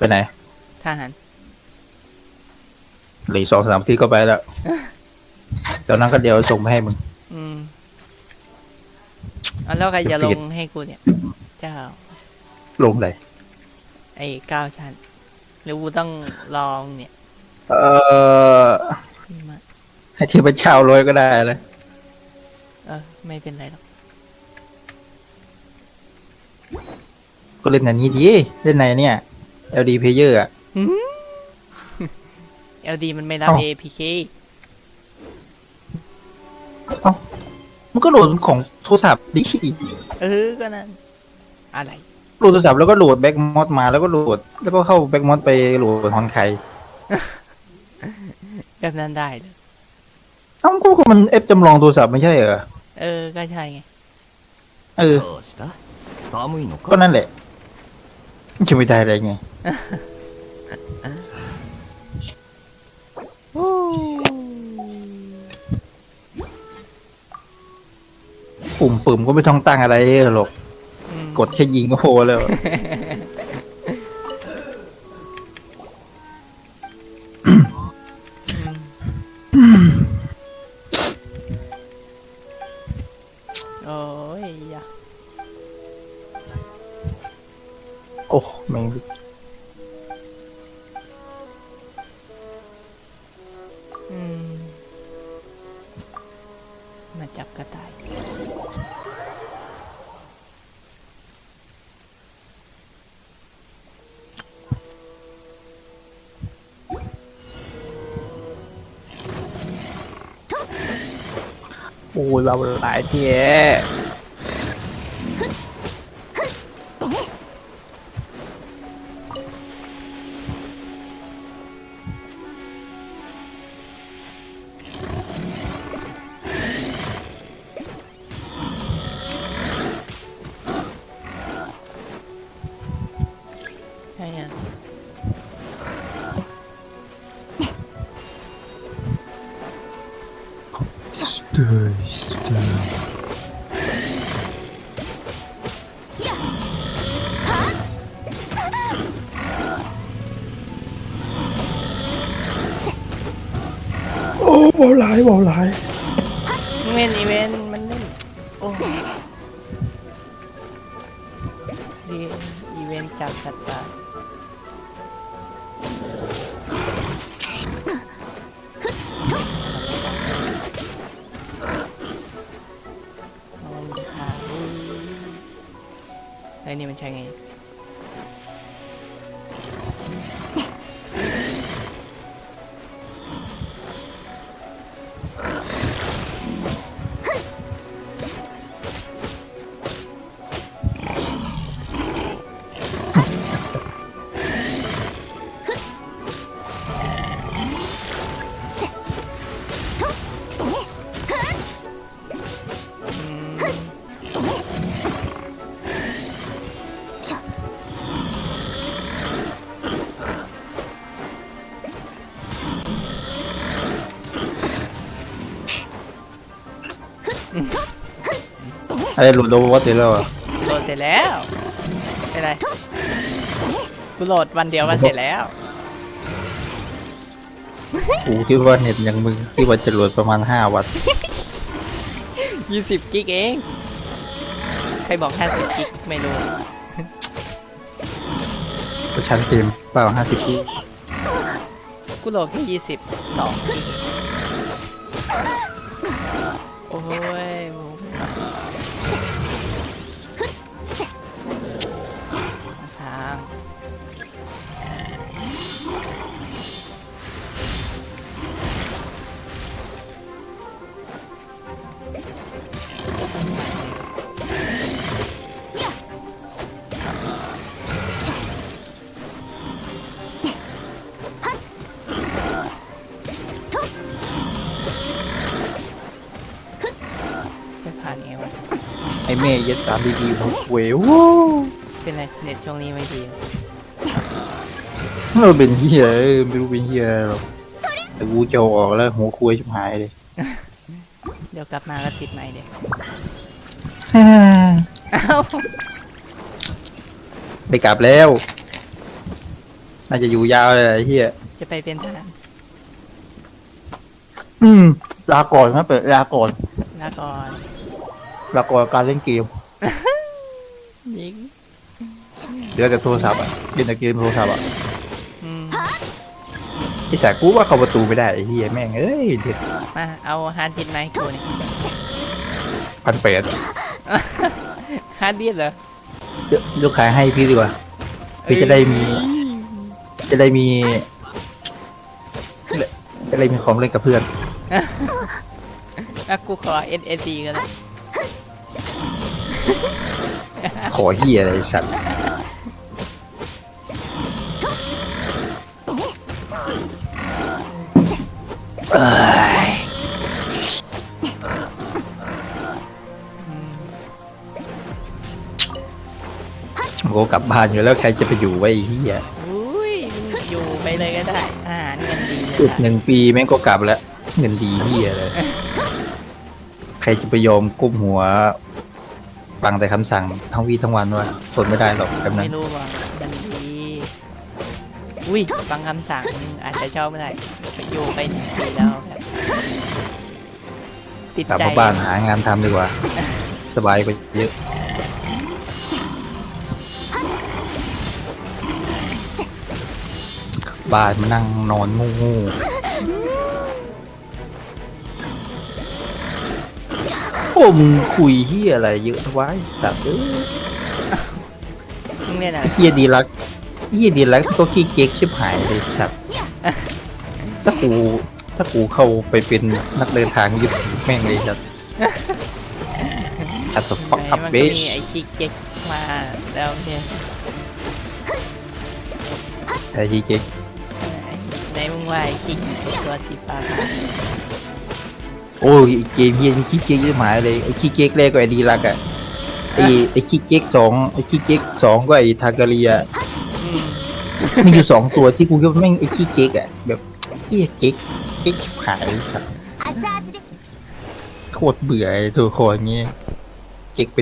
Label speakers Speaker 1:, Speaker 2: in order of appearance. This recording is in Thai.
Speaker 1: ไปไหน
Speaker 2: ทหาร
Speaker 1: เหลืออกสองสามที่ก็ไปแล้วตอนนั้นก็เดี๋ยวส่งไปให้มึง
Speaker 2: อืมเอาแล้วใครจะล
Speaker 1: Defeat
Speaker 2: งให้กูเนี่ย เจ้า
Speaker 1: ลงไหน
Speaker 2: ไอ้เก้าชั้นหรือกูต้องลองเนี่ย
Speaker 1: เออ
Speaker 2: พี่มา
Speaker 1: ให้เทพเจ้าลอยก็ได้เลย
Speaker 2: เออ ไม่เป็นไรหรอก
Speaker 1: ก็เล่นอันนี้ดี เล่นในเนี่ย LD player อ่ะ
Speaker 2: เอลดีมันไม่รับ
Speaker 1: เอ้า
Speaker 2: APK
Speaker 1: มันก็โหลดของโทรศัพท์ดิ
Speaker 2: เออ ก็นั่น อะไร
Speaker 1: โหลดโทรศัพท์แล้วก็โหลดแบ็กมอดมาแล้วก็โหลด แล้วก็เข้าแบ็กมอดไปโหลดฮอนไค
Speaker 2: แบบนั้นได้เลย
Speaker 1: เอ้าก็มันเอฟจำลองโทรศัพท์ไม่ใช่เหรอ
Speaker 2: เออ ก็ใช่ไง
Speaker 1: เออ
Speaker 3: どうした寒いの
Speaker 1: ก็
Speaker 3: か
Speaker 1: นั่นแหละจะไม่ได้อะไรไง ปุ่มปุ่มก็ไม่ต้องตั้งอะไรหรอก
Speaker 2: อืม
Speaker 1: กดแค่ยิงก็โหแล้ว
Speaker 2: โอ้ยอย่า
Speaker 1: โอ้แม่ง
Speaker 2: มาจับกระต่าย
Speaker 1: โอ้ยเราหลายเทีย โอ้เบาหลายเบาหลาย
Speaker 2: มึ ไอ้นี่มัน
Speaker 1: อะไรหลุดโดนวัดเสร็จแล้วอะ
Speaker 2: โหลดเสร็จแล้วเป็นไรกูโหลดวันเดียวก็เสร็จแล้ว
Speaker 1: กูคิดว่าเน็ตอย่างมึงที่ว่าจะโหลดประมาณห้าวัตต์
Speaker 2: ยี่สิบกิกเอง ใครบอกห้าสิบกิกไม่รู้
Speaker 1: ก็ชั้นเต็มเปล่าห้าสิบที่
Speaker 2: กูโหลดแค่ยี่สิบสองกิกโอ้ยโว้านไงวะ
Speaker 1: ไอเม่เย็ดสามดีดีหัวเวว
Speaker 2: เป็นไรเน็ตช่วงนี้ไม่ดี
Speaker 1: เราเป็นเฮียเออไม่รู้เป็นเฮียอะไรหรอกแต่กูจะเอาออกแล้วหัวคุยชิบหายเลย
Speaker 2: เดี๋ยวกลับมาก็ติดใหม่เด็ก
Speaker 1: ฮ่า
Speaker 2: อ้าว
Speaker 1: ไปกลับแล้ว น่าจะอยู่ยาวเลยไอ้เฮีย
Speaker 2: จะไปเป็นทหาร
Speaker 1: อืมลาก่อนนะเปิดลาก่อน
Speaker 2: ลาก่อน
Speaker 1: ลาก่อนการเล่นเกม
Speaker 2: ยิง
Speaker 1: เหลือแต่โทรศัพท์อะเล่นแต่เกมโทรศัพท์อะ
Speaker 2: อืม
Speaker 1: ไอ้สายกูว่าเข้าประตูไม่ได้ไอ้เฮียแม่งเอ้ยเด็ด
Speaker 2: มาเอาฮาร์ดดิสก์มาให้กูนี่
Speaker 1: พันแปด
Speaker 2: ฮาร์ดดิสก์เหรอ
Speaker 1: ยกขายให้พี่ดีกว่า พี่จะได้มี จะได้มี จะได้มีของเล่นกับเพื่อน
Speaker 2: อะกูขอ SSD กันเลย
Speaker 1: ขอเฮียอะไรไอ้สัตว์เอ้ยโอ้กลับบ้านอยู่แล้วใครจะไปอยู่ไว้ไอ้เฮีย
Speaker 2: อุ้ยมึงอยู่ไปเลยก็ได้อาหารเงินดีเลย
Speaker 1: อีก
Speaker 2: ล่ะ
Speaker 1: หนึ่งปีแม่งก็กลับแล้ว เงินดีเฮียเลย ใครจะไปยอมก้มหัว ฟังแต่คำสั่งทั้งวีทั้งวันวะทนไม่ได้หรอกแบบนั้
Speaker 2: ไม่
Speaker 1: น
Speaker 2: รู้ว่ามันดีอุ้ยฟังคำสั่งอาจจะชอบไม่ได้อยู่ไปหนึ่งปีแล้วแบบติด
Speaker 1: กลับ
Speaker 2: ใจ
Speaker 1: มาบ้านหางานทำดีกว่า สบายกว่าเยอะกลับบ้านมานั่งนอนงูงู อ้มึงคุยเฮียอะไรเยอะวะไอ้สัตว์เอ้ย
Speaker 2: มึงเรียนอะไร
Speaker 1: เฮียดีรักเฮียดีรักก็ขี้เก๊กชิบหายเลยสัตว์ถ้ากูถ้ากูเข้าไปเป็นนักเดินทางยึดแม่งเลยสัตว์ Shut the fuck
Speaker 2: ไหน
Speaker 1: up
Speaker 2: มันก็
Speaker 1: bitch
Speaker 2: มีไอ้ชิกเก๊กมาแล้วเนี่ย
Speaker 1: ไอ้ขี้เก๊ก
Speaker 2: ไหนมึงว่าไอ้ชิกตัวสีฟ้า
Speaker 1: โอ้ยเกมเฮียนี่ขี้เก๊กยิ่งหมายเลยไอ้ขี้เก๊กแรกก็ไอ้ดีลักอะไอ้ไอ้ขี้เก๊กสองไอ้ขี้เก๊กสองก็ไอ้ทาการีอะ
Speaker 2: มี
Speaker 1: อยู่สองตัวที่กูคิดว่าแม่งไอ้ขี้เก๊กอะแบบเอี้ยเก๊กเก๊กขายสัตว์โคตรเบื่อไอ้ตัวคอย่างงี้เก๊กเป็น